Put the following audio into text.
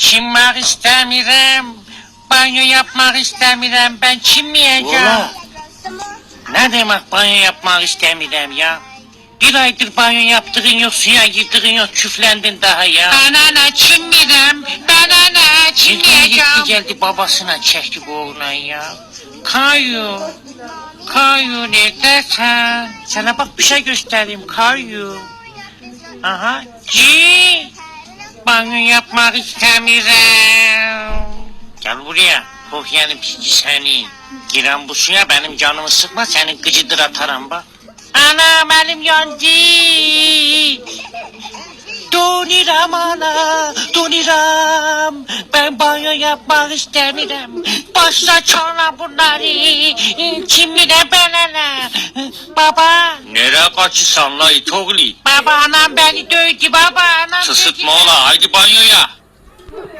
Çinmek istemiyorum. Banyo yapmak istemiyorum. Ben çinmeyeceğim. Ola. Ne demek banyo yapmak istemiyorum ya? Bir aydır banyo yaptığın yok, suya girdiğin yok, küflendin daha ya. Banana çinmiyorum, banana çinmeyeceğim. Gitti geldi babasına çekti oğlan ya. Kayu, Kayu neredesin? Sana bak bir şey göstereyim Kayu. Aha, ci. Banyo yapmak istemiyorum. Gel buraya. Kohyanın piçi seni. Giren bu suya benim canımı sıkma senin gıcıdır atarım bak. Anam elim yandı. Doniram ana, doniram. Ben banyo yapmak istemiyorum. Başla çana bunları. Kimine belene. Baba. Nereye kaçırsan la it oğlu? Baba anam beni dövdü baba anam. Sısıtma ola haydi banyoya.